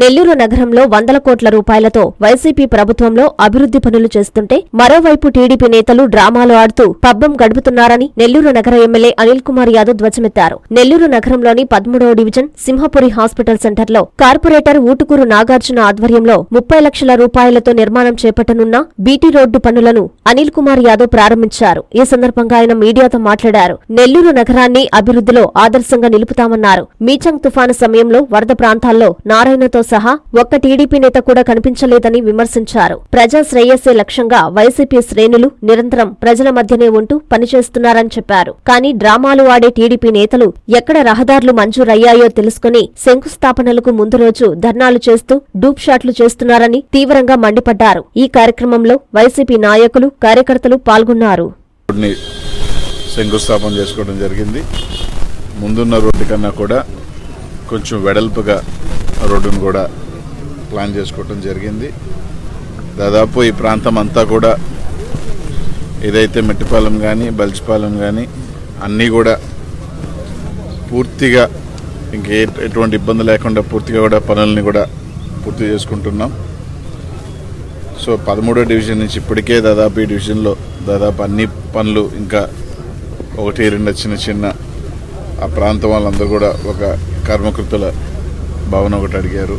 నెల్లూరు నగరంలో వందల కోట్ల రూపాయలతో వైసీపీ ప్రభుత్వంలో అభివృద్ధి పనులు చేస్తుంటే మరోవైపు టీడీపీ నేతలు డ్రామాలు ఆడుతూ పబ్బం గడుపుతున్నారని నెల్లూరు నగర ఎమ్మెల్యే అనిల్ కుమార్ యాదవ్ ధ్వజమెత్తారు. నెల్లూరు నగరంలోని పదమూడవ డివిజన్ సింహపురి హాస్పిటల్ సెంటర్లో కార్పొరేటర్ ఊటుకూరు నాగార్జున ఆధ్వర్యంలో ముప్పై లక్షల రూపాయలతో నిర్మాణం చేపట్టనున్న బీటీ రోడ్డు పనులను అనిల్ కుమార్ యాదవ్ ప్రారంభించారు. ఈ సందర్భంగా ఆయన మీడియాతో మాట్లాడారు. నెల్లూరు నగరాన్ని అభివృద్ధిలో ఆదర్శంగా నిలుపుతామన్నారు. మీచంగ్ తుఫాను సమయంలో వరద ప్రాంతాల్లో నారాయణతో సహా ఒక్క టీడీపీ నేత కూడా కనిపించలేదని విమర్శించారు. ప్రజా శ్రేయస్సే లక్ష్యంగా వైసీపీ శ్రేణులు నిరంతరం ప్రజల మధ్యనే ఉంటూ పనిచేస్తున్నారని చెప్పారు. కానీ డ్రామాలు ఆడే టీడీపీ నేతలు ఎక్కడ రహదారులు మంజూరయ్యాయో తెలుసుకుని శంకుస్థాపనలకు ముందు రోజు ధర్నాలు చేస్తూ డూప్ షాట్లు చేస్తున్నారని తీవ్రంగా మండిపడ్డారు. ఈ కార్యక్రమంలో వైసీపీ నాయకులు కార్యకర్తలు పాల్గొన్నారు. శంకుస్థాపన చేసుకోవడం జరిగింది. ముందున్న రోడ్డు కన్నా కూడా కొంచెం వెడల్పుగా రోడ్డును కూడా ప్లాన్ చేసుకోవటం జరిగింది. దాదాపు ఈ ప్రాంతం అంతా కూడా ఏదైతే మెట్టిపాలెం కానీ బల్చిపాలెం కానీ అన్నీ కూడా పూర్తిగా ఇంకే ఎటువంటి ఇబ్బంది లేకుండా పూర్తిగా కూడా పనుల్ని కూడా పూర్తి చేసుకుంటున్నాం. సో పదమూడో డివిజన్ నుంచి ఇప్పటికే దాదాపు ఈ డివిజన్లో దాదాపు అన్ని పనులు ఇంకా ఒకటి రెండు చిన్న చిన్న ఆ ప్రాంతం వాళ్ళందరూ కూడా ఒక కర్మకృతుల భవనం ఒకటి అడిగారు.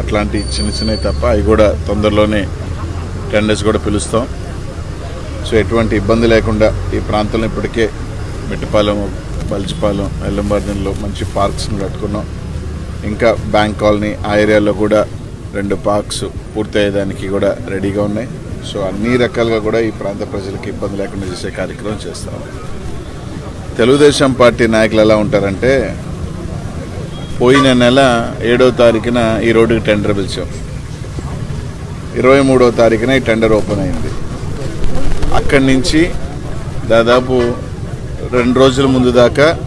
అట్లాంటి చిన్న చిన్నవి తప్ప అవి కూడా తొందరలోనే టెండర్స్ కూడా పిలుస్తాం. సో ఎటువంటి ఇబ్బంది లేకుండా ఈ ప్రాంతంలో ఇప్పటికే మిట్టపాలెం బల్చిపాలెం ఎల్లంబార్దెన్లో మంచి పార్క్స్ని కట్టుకున్నాం. ఇంకా బ్యాంక్ కాలనీ ఆ ఏరియాలో కూడా రెండు పార్క్స్ పూర్తయ్యేదానికి కూడా రెడీగా ఉన్నాయి. సో అన్ని రకాలుగా కూడా ఈ ప్రాంత ప్రజలకు ఇబ్బంది లేకుండా చేసే కార్యక్రమం చేస్తాం. తెలుగుదేశం పార్టీ నాయకులు ఎలా ఉంటారంటే పోయిన నెల ఏడో తారీఖున ఈ రోడ్డుకి టెండర్ పిలిచాం. ఇరవై మూడో తారీఖున ఈ టెండర్ ఓపెన్ అయింది. అక్కడి నుంచి దాదాపు రెండు రోజుల ముందు దాకా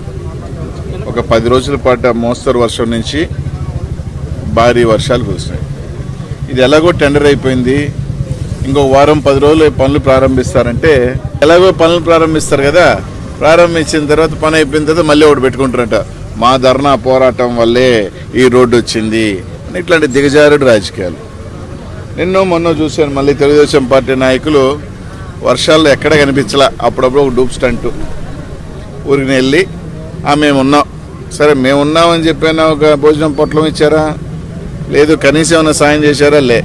ఒక పది రోజుల పాటు మోస్తరు వర్షం నుంచి భారీ వర్షాలు కురిసినాయి. ఇది ఎలాగో టెండర్ అయిపోయింది. ఇంకో వారం పది రోజులు పనులు ప్రారంభిస్తారంటే ఎలాగో పనులు ప్రారంభిస్తారు కదా? ప్రారంభించిన తర్వాత పని అయిపోయిన తర్వాత మళ్ళీ ఒకటి పెట్టుకుంటారంట. మా ధర్నా పోరాటం వల్లే ఈ రోడ్డు వచ్చింది అని ఇట్లాంటి దిగజారుడు రాజకీయాలు. నిన్నో మొన్న చూశాను మళ్ళీ తెలుగుదేశం పార్టీ నాయకులు వర్షాల్లో ఎక్కడ కనిపించలా అప్పుడప్పుడు ఒక డూప్ స్టంటు. ఊరికి వెళ్ళి "ఆ, మేము ఉన్నాం సరే మేము ఉన్నామని చెప్పినా ఒక భోజనం పొట్లం ఇచ్చారా? లేదు కనీసం ఏమైనా సాయం చేశారా? లే.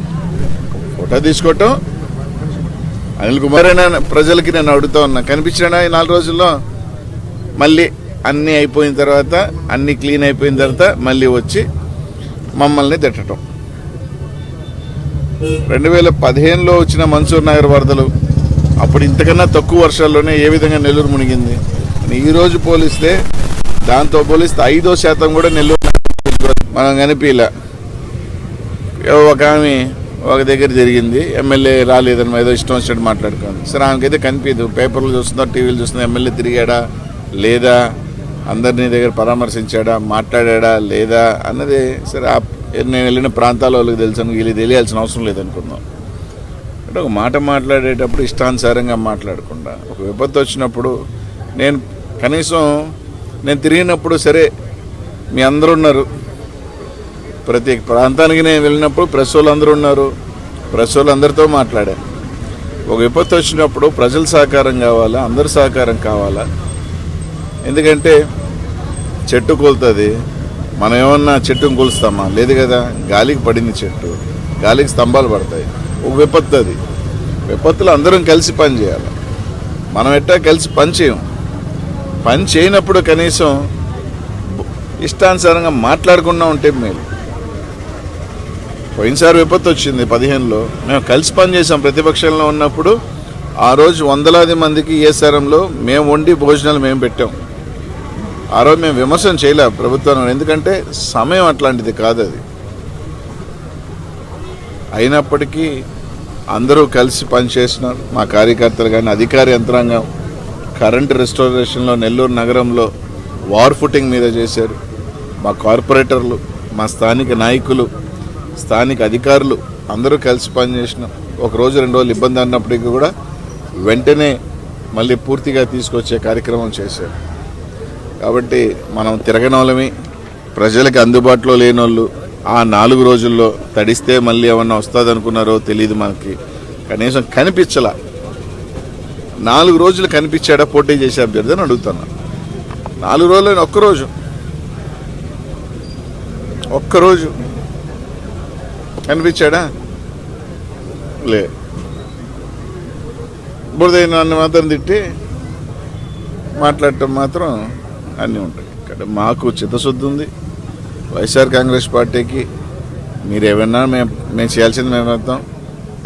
ఫోటో తీసుకోవటం? అనిల్ కుమార్ అయినా ప్రజలకి నేను అడుగుతా ఉన్నా. కనిపించాడా ఈ నాలుగు రోజుల్లో? మళ్ళీ అన్నీ అయిపోయిన తర్వాత అన్నీ క్లీన్ అయిపోయిన తర్వాత మళ్ళీ వచ్చి మమ్మల్ని తిట్టడం రెండు వేల పదిహేనులో వచ్చిన మన్సూర్ నగర్ వరదలు అప్పుడు ఇంతకన్నా తక్కువ వర్షాల్లోనే ఏ విధంగా నెల్లూరు మునిగింది? ఈరోజు పోలిస్తే దాంతో పోలిస్తే ఐదో శాతం కూడా నెల్లూరు మనం కనిపించలే ఒక ఆమె ఒక దగ్గర జరిగింది ఎమ్మెల్యే రాలేదని ఏదో ఇష్టం వచ్చినట్టు మాట్లాడుకోండి సరే ఆమెకైతే కనిపించదు పేపర్లు చూస్తుందా టీవీలు చూస్తుందా ఎమ్మెల్యే తిరిగాడా లేదా? అందరినీ దగ్గర పరామర్శించాడా మాట్లాడా లేదా అన్నది సరే ఆ నేను వెళ్ళిన ప్రాంతాల వాళ్ళకి తెలుసు వీళ్ళు తెలియాల్సిన అవసరం లేదనుకుందాం అంటే ఒక మాట మాట్లాడేటప్పుడు ఇష్టానుసారంగా మాట్లాడకుండా ఒక విపత్తు వచ్చినప్పుడు నేను కనీసం నేను తిరిగినప్పుడు సరే మీ అందరూ ఉన్నారు. ప్రతి ప్రాంతానికి నేను వెళ్ళినప్పుడు ప్రెస్ అందరూ ఉన్నారు. ప్రెస్ అందరితో మాట్లాడాను. ఒక విపత్తు వచ్చినప్పుడు ప్రజల సహకారం కావాలా అందరి సహకారం కావాలా? ఎందుకంటే చెట్టు కూలుతుంది. మనం ఏమన్నా చెట్టును కూలుస్తామా? లేదు కదా. గాలికి పడింది చెట్టు. గాలికి స్తంభాలు పడతాయి. ఒక విపత్తు అది. విపత్తులో అందరం కలిసి పని చేయాలి. మనం ఎట్టా కలిసి పని చేయం? పని చేయనప్పుడు కనీసం ఇష్టానుసారంగా మాట్లాడకుండా ఉంటే మేలు. పోయినసారి విపత్తు వచ్చింది పదిహేనులో. మేము కలిసి పనిచేసాం ప్రతిపక్షంలో ఉన్నప్పుడు. ఆ రోజు వందలాది మందికి ఏసారంలో మేము వండి భోజనాలు మేము పెట్టాం. ఆ రోజు మేము విమర్శన చేయలే ప్రభుత్వం ఎందుకంటే సమయం అట్లాంటిది కాదు అది. అయినప్పటికీ అందరూ కలిసి పనిచేసినారు మా కార్యకర్తలు కానీ అధికార యంత్రాంగం కరెంట్ రెస్టారేషన్లో నెల్లూరు నగరంలో వార్ ఫుటింగ్ మీద చేశారు. మా కార్పొరేటర్లు మా స్థానిక నాయకులు స్థానిక అధికారులు అందరూ కలిసి పనిచేసినాం ఒక రోజు రెండు రోజులు ఇబ్బంది అన్నప్పటికీ కూడా వెంటనే మళ్ళీ పూర్తిగా తీసుకొచ్చే కార్యక్రమం చేశారు. కాబట్టి మనం తిరగనోళ్ళమి. ప్రజలకు అందుబాటులో లేనోళ్ళు ఆ నాలుగు రోజుల్లో తడిస్తే మళ్ళీ ఏమన్నా వస్తుంది అనుకున్నారో తెలియదు మనకి. కనీసం కనిపించలా. నాలుగు రోజులు కనిపించాడా పోటీ చేసే అభ్యర్థి అని అడుగుతున్నా. నాలుగు రోజులు ఒక్కరోజు ఒక్కరోజు కనిపించాడా? లే. బురద నన్ను మాత్రం తిట్టి మాట్లాడటం మాత్రం అన్నీ ఉంటాయి. ఇక్కడ మాకు చిత్తశుద్ధి ఉంది. వైఎస్ఆర్ కాంగ్రెస్ పార్టీకి మీరు ఏమన్నా మేము మేము చేయాల్సింది మేము అర్థం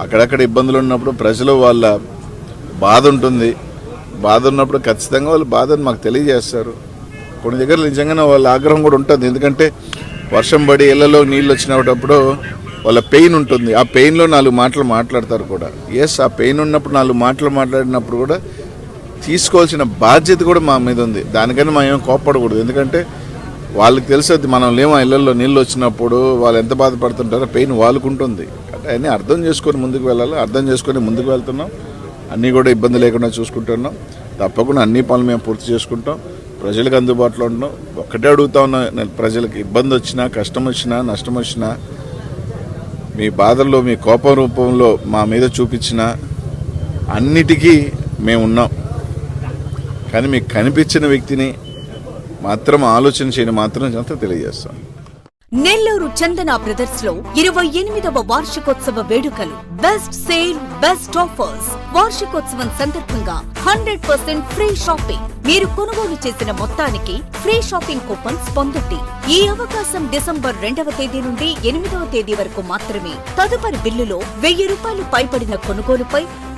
అక్కడక్కడ ఇబ్బందులు ఉన్నప్పుడు ప్రజలు వాళ్ళ బాధ ఉంటుంది. బాధ ఉన్నప్పుడు ఖచ్చితంగా వాళ్ళు బాధను మాకు తెలియజేస్తారు. కొన్ని దగ్గర నిజంగానే వాళ్ళ ఆగ్రహం కూడా ఉంటుంది. ఎందుకంటే వర్షం పడి ఇళ్ళలో నీళ్ళు వచ్చినప్పుడు వాళ్ళ పెయిన్ ఉంటుంది. ఆ పెయిన్లో నాలుగు మాటలు మాట్లాడతారు కూడా. ఎస్ ఆ పెయిన్ ఉన్నప్పుడు నాలుగు మాటలు మాట్లాడినప్పుడు కూడా తీసుకోవాల్సిన బాధ్యత కూడా మా మీద ఉంది. దానికని మేము ఏం కోప్పడకూడదు. ఎందుకంటే వాళ్ళకి తెలిసేది మనం లేమో ఇళ్ళల్లో నీళ్ళు వచ్చినప్పుడు వాళ్ళు ఎంత బాధపడుతుంటారో పెయిన్ వాళ్ళకుంటుంది. అంటే అన్నీ అర్థం చేసుకొని ముందుకు వెళ్ళాలి అర్థం చేసుకొని ముందుకు వెళ్తున్నాం. అన్నీ కూడా ఇబ్బంది లేకుండా చూసుకుంటున్నాం. తప్పకుండా అన్ని పనులు మేము పూర్తి చేసుకుంటాం. ప్రజలకు అందుబాటులో ఉంటాం ఒక్కటే అడుగుతా ఉన్న ప్రజలకు ఇబ్బంది వచ్చినా కష్టం వచ్చినా నష్టం వచ్చినా మీ బాధల్లో మీ కోపం రూపంలో మా మీద చూపించిన అన్నిటికీ మేము ఉన్నాం. కానీ మీకు కనిపించిన వ్యక్తిని మాత్రం ఆలోచన చేయని మాత్రం అంతా తెలియజేస్తాం. నెల్లూరు చందన బ్రదర్స్లో ఇరవై ఎనిమిదవ వార్షికోత్సవ వేడుకలు బెస్ట్ సేల్ బెస్ట్ ఆఫర్స్. వార్షికోత్సవం సందర్భంగా హండ్రెడ్ పర్సెంట్ ఫ్రీ షాపింగ్. మీరు కొనుగోలు చేసిన మొత్తానికి ఫ్రీ షాపింగ్ కూపన్స్ పొందండి. ఈ అవకాశం డిసెంబర్ రెండవ తేదీ నుండి ఎనిమిదవ తేదీ వరకు మాత్రమే. తదుపరి బిల్లులో వెయ్యి రూపాయలు పైబడిన కొనుగోలుపై